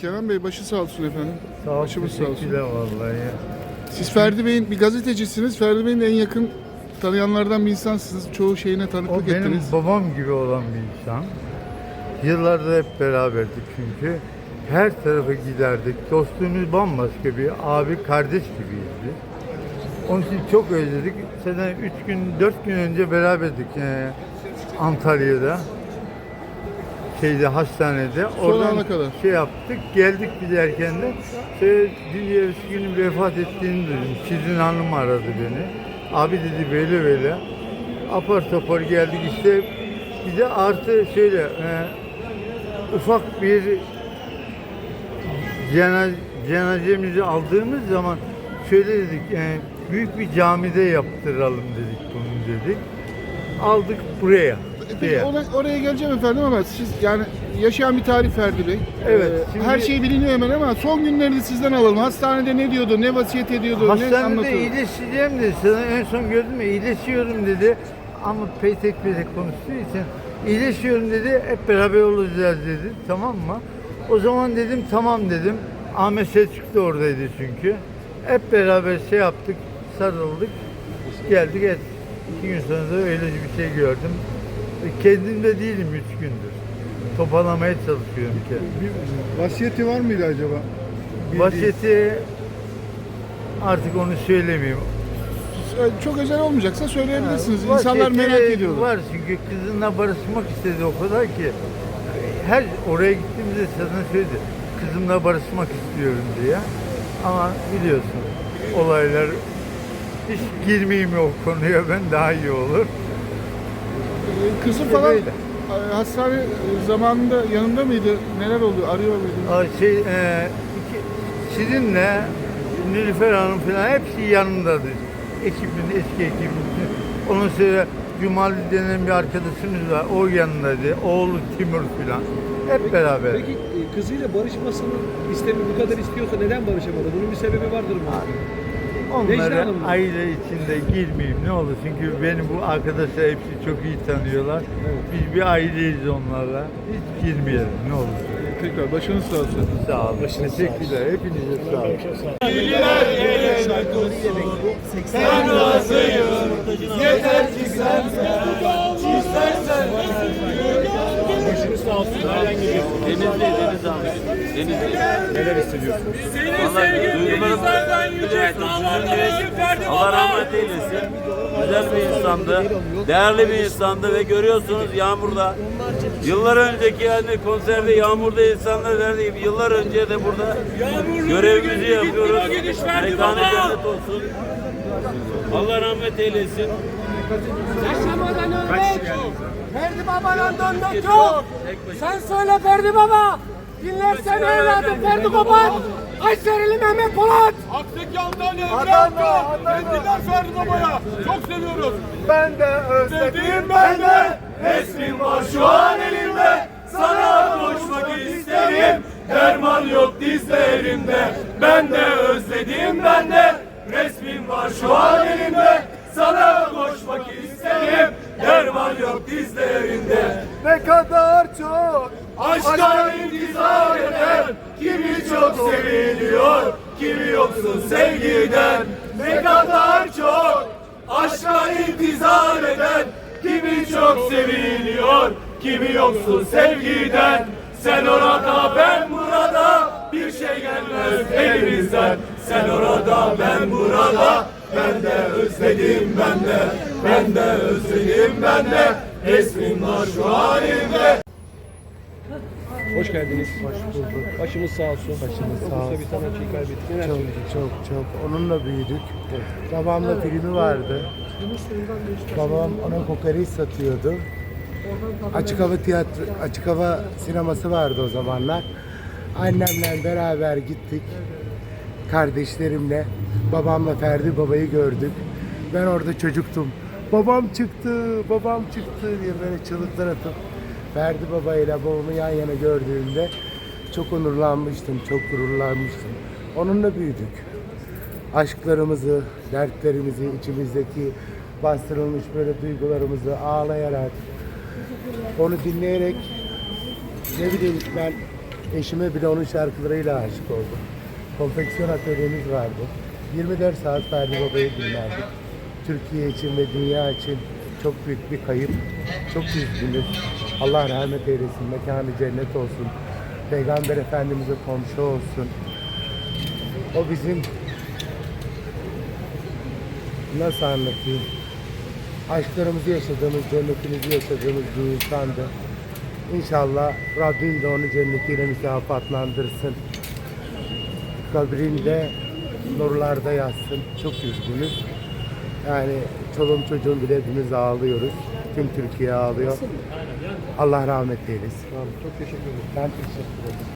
Kenan Bey başı sağ olsun efendim. Sağ ol, Başımız sağ olsun. teşekkürler vallahi. Siz Ferdi Bey'in bir gazetecisiniz. Ferdi Bey'in en yakın tanıyanlardan bir insansınız. Çoğu şeyine O tanıklık benim ettiniz. babam gibi olan bir insan. Yıllardır hep beraberdik çünkü. Her tarafa giderdik. Dostluğumuz bambaşka bir abi kardeş gibiydi. Onun için çok özledik. Sene 3 gün, 4 gün önce beraberdik e, Antalya'da. Şeyde hastanede. Son ana kadar. şey yaptık. Geldik giderken de şey, bir yarısı günü vefat ettiğini duydum. Sizin hanım aradı beni. Abi dedi böyle böyle. Apar topar geldik işte. Bir de artı şöyle e, ufak bir cena- cenazemizi aldığımız zaman şöyle dedik e, büyük bir camide yaptıralım dedik bunu dedik. Aldık buraya. Peki şeye. ona- oraya geleceğim efendim ama siz yani yaşayan bir tarih Ferdi Bey. Evet, Ee, şimdi- Her şey biliniyor hemen ama son günlerini sizden alalım. Hastanede ne diyordu, ne vasiyet ediyordu, ne Hastanede anlatıyordu? iyileşeceğim dedi. Sana en son gördüm ya iyileşiyorum dedi. Ama peytek peytek konuştuğu için iyileşiyorum dedi. Hep beraber olacağız dedi. Tamam mı? O zaman dedim tamam dedim. Ahmet Selçuk da oradaydı çünkü. Hep beraber şey yaptık, sarıldık. Geldik et. İki gün sonra da öyle bir şey gördüm. E, Kendimde değilim üç gündür. Toparlamaya çalışıyorum kendimi. Bir vasiyeti var mıydı acaba? Vasiyeti artık onu söylemeyeyim. Çok özel olmayacaksa söyleyebilirsiniz. İnsanlar merak ediyorlar. Var çünkü kızınla barışmak istedi o kadar ki. Her oraya gittiğimizde sana söyledi. Kızımla barışmak istiyorum diye. Ama biliyorsun olaylar hiç girmeyeyim o konuya ben daha iyi olur. Ee, Kızı İşte falan böyle. e, hastane zamanında yanında mıydı? Neler oldu? Arıyor muydu? Şey, e, iki, Şirin'le Nilüfer Hanım falan hepsi yanındadı. Ekibin, eski ekibin. Onun sonra Cumali denen bir arkadaşımız var. O yanındaydı. Oğlu Timur falan. Hep beraber. Peki e, kızıyla barışmasını istemi bu kadar istiyorsa neden barışamadı? Bunun bir sebebi vardır mı? Necla Mı? aile içinde girmeyeyim ne olur. Çünkü beni bu arkadaşlar hepsi çok iyi tanıyorlar. Biz bir aileyiz onlarla. Hiç girmeyelim ne olur. Tekrar başınız sağ olsun. Sağ olun. Teşekkürler. Hepinize sağ olun. Denizli, Deniz abi. Denizli. Neler hissediyorsun? Vallahi duygularım biliyorsun. Allah rahmet eylesin. Güzel bir insandı. Değerli bir insandı ve görüyorsunuz yağmurda. Yıllar önceki yani konserde yağmurda insanlar verdiği gibi yıllar önce de burada görevimizi yapıyoruz. Mekanı cennet olsun. Allah rahmet eylesin. Yaşamadan ölmek. Ferdi Baba'nın dönmek yok. Sen söyle Ferdi Baba. Dinlersen evladım Ferdi Kopat. Kayserili Mehmet Polat. Akseki Antalya Emre Hakkı. Sevgiler Ferdi Baba'ya. Çok seviyoruz. Ben de özledim ben de. Resmin var şu an elimde. Sana koşmak isterim. Derman yok dizlerimde. Ben de özledim ben de. Resmin var şu an elimde. Sana koşmak isterim. Derman yok dizlerimde. Ne kadar çok Aşka intizar eden Kimi çok seviliyor Kimi yoksun sevgiden Ne kadar çok Aşka intizar eden Kimi çok seviliyor Kimi yoksun sevgiden Sen orada ben burada Bir şey gelmez elimizden Sen orada ben burada Ben de özledim ben de Ben de özledim ben de Resmin var şu halimde Hoş geldiniz. Hoş bulduk. Başımız sağ olsun. Başımız sağ olsun. bir sanatçıyı kaybettik. Neler Çok söyleyeceksiniz? çok çok onunla büyüdük. Babamla filmi vardı. Babam ona kokoreç satıyordu. Açık hava tiyatro, açık hava sineması vardı o zamanlar. Annemle beraber gittik. Kardeşlerimle, babamla Ferdi babayı gördük. Ben orada çocuktum. Babam çıktı, babam çıktı diye böyle çığlıklar atıp Ferdi babayla babamı yan yana gördüğümde çok onurlanmıştım, çok gururlanmıştım. Onunla büyüdük. Aşklarımızı, dertlerimizi, içimizdeki bastırılmış böyle duygularımızı ağlayarak, onu dinleyerek ne bileyim ben Eşime bile onun şarkılarıyla aşık oldum. Konfeksiyon atölyemiz vardı. 24 saat Ferdi Baba'yı dinlerdik. Türkiye için ve dünya için çok büyük bir kayıp. Çok üzgünüz. Allah rahmet eylesin. Mekanı cennet olsun. Peygamber Efendimiz'e komşu olsun. O bizim nasıl anlatayım? Aşklarımızı yaşadığımız, cennetimizi yaşadığımız bir insandı. İnşallah Rabbim de onu cennetiyle mükafatlandırsın. Kabrinde nurlarda yatsın. Çok üzgünüz. Yani çoluğum çocuğum bile hepimiz ağlıyoruz. Tüm Türkiye ağlıyor. Allah rahmet eylesin. Çok teşekkür ederim. Ben teşekkür ederim.